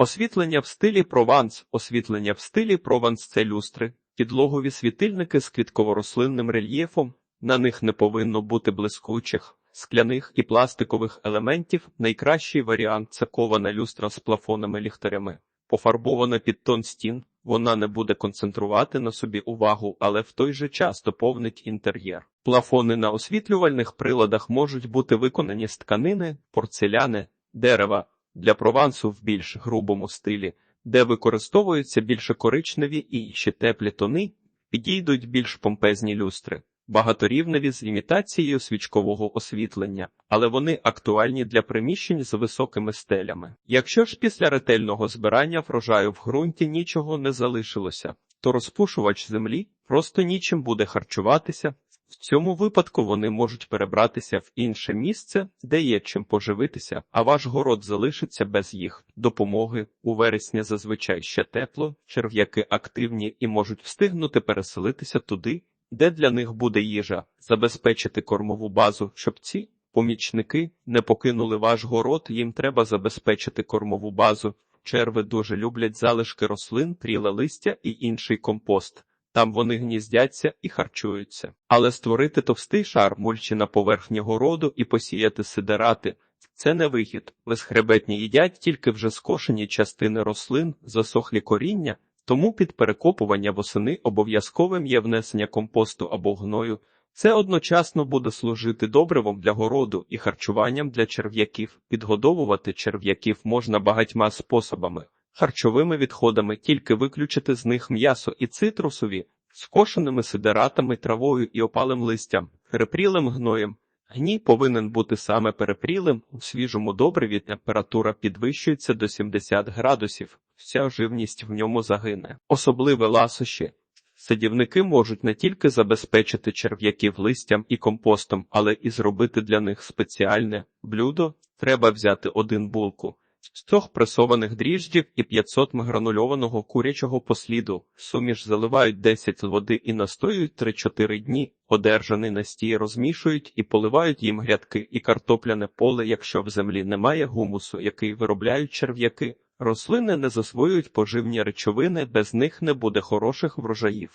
Освітлення в стилі Прованс. Освітлення в стилі Прованс – це люстри, підлогові світильники з квітково-рослинним рельєфом. На них не повинно бути блискучих, скляних і пластикових елементів. Найкращий варіант це кована люстра з плафонами-ліхтарями. Пофарбована під тон стін, вона не буде концентрувати на собі увагу, але в той же час доповнить інтер'єр. Плафони на освітлювальних приладах можуть бути виконані з тканини, порцеляни, дерева для провансу в більш грубому стилі, де використовуються більше коричневі і ще теплі тони, підійдуть більш помпезні люстри. Багаторівневі з імітацією свічкового освітлення, але вони актуальні для приміщень з високими стелями. Якщо ж після ретельного збирання врожаю в ґрунті нічого не залишилося, то розпушувач землі просто нічим буде харчуватися. В цьому випадку вони можуть перебратися в інше місце, де є чим поживитися, а ваш город залишиться без їх допомоги. У вересні зазвичай ще тепло, черв'яки активні і можуть встигнути переселитися туди, де для них буде їжа, забезпечити кормову базу, щоб ці помічники не покинули ваш город, їм треба забезпечити кормову базу. Черви дуже люблять залишки рослин, тріле листя і інший компост. Там вони гніздяться і харчуються. Але створити товстий шар мульчі на поверхні городу і посіяти сидерати – це не вихід. Безхребетні їдять тільки вже скошені частини рослин, засохлі коріння, тому під перекопування восени обов'язковим є внесення компосту або гною. Це одночасно буде служити добривом для городу і харчуванням для черв'яків. Підгодовувати черв'яків можна багатьма способами. Харчовими відходами тільки виключити з них м'ясо і цитрусові, скошеними сидератами, травою і опалим листям, перепрілим гноєм. Гній повинен бути саме перепрілим, у свіжому добриві температура підвищується до 70 градусів, вся живність в ньому загине. Особливе ласощі. Садівники можуть не тільки забезпечити черв'яків листям і компостом, але і зробити для них спеціальне блюдо. Треба взяти один булку. Трьох пресованих дріжджів і 500 м гранульованого курячого посліду. Суміш заливають 10 води і настоюють 3-4 дні. Одержаний настій розмішують і поливають їм грядки і картопляне поле, якщо в землі немає гумусу, який виробляють черв'яки. Рослини не засвоюють поживні речовини, без них не буде хороших врожаїв.